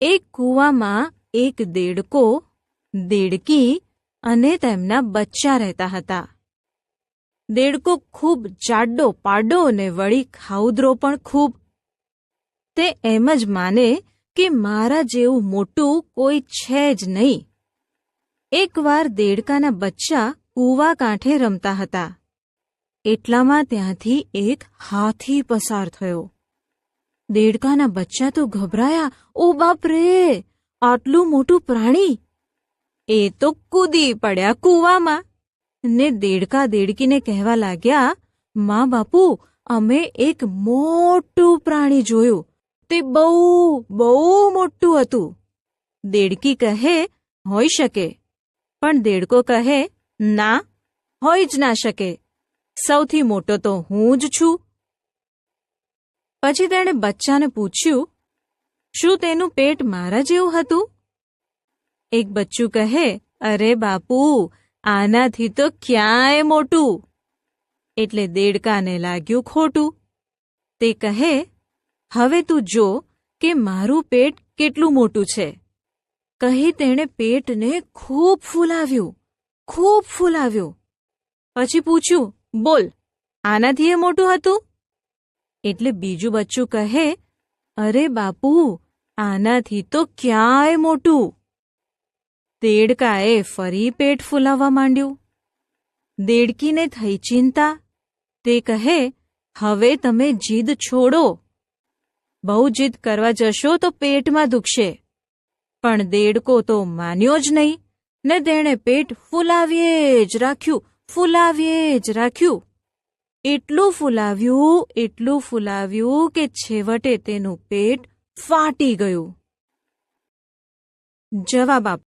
એક કૂવામાં એક દેડકો, દેડકી અને તેમના બચ્ચા રહેતા હતા. દેડકો ખૂબ જાડો, પાડો અને વળી ખાઉદરો પણ ખૂબ. તે એમ જ માને કે મારા જેવું મોટું કોઈ છે જ નહીં. એકવાર દેડકાના બચ્ચા કૂવા કાંઠે રમતા હતા. એટલામાં ત્યાંથી એક હાથી પસાર થયો. દેડકાના બચ્ચા તો ગભરાયા, ઓ બાપ રે, આટલું મોટું પ્રાણી? એ તો કૂદી પડ્યા કૂવામાં. ને દેડકા દેડકીને કહેવા લાગ્યા, મા બાપુ, અમે એક મોટું પ્રાણી જોયું. તે બહુ બહુ મોટું હતું. દેડકી કહે હોઈ શકે. પણ દેડકો કહે, ના હોઈ જ ના શકે. સૌથી મોટો તો હું જ છું. પછી તેણે બચ્ચાને પૂછ્યું, શું તેનું પેટ મારા જેવું હતું? એક બચ્ચું કહે, અરે બાપુ, આનાથી તો ક્યાંય મોટું. એટલે દેડકાને લાગ્યું ખોટું. તે કહે, હવે તું જો કે મારું પેટ કેટલું મોટું છે. કહી તેણે પેટને ખૂબ ફૂલાવ્યું ખૂબ ફૂલાવ્યું. પછી પૂછ્યું, બોલ, આનાથી એ મોટું હતું? એટલે બીજું બચ્ચું કહે, અરે બાપુ, આનાથી તો ક્યાંય મોટું. દેડકાએ ફરી પેટ ફૂલાવવા માંડ્યું. દેડકીને થઈ ચિંતા. તે કહે, હવે તમે જીદ છોડો. બહુ જીદ કરવા જશો તો પેટમાં દુખશે. પણ દેડકો તો માન્યો જ નહીં. ને તેણે પેટ ફૂલાવીએ જ રાખ્યું, ફૂલાવીએ જ રાખ્યું. એટલું ફૂલાવ્યું એટલું ફૂલાવ્યું કે છેવટે તેનું પેટ ફાટી ગયું. જવાબ આપ.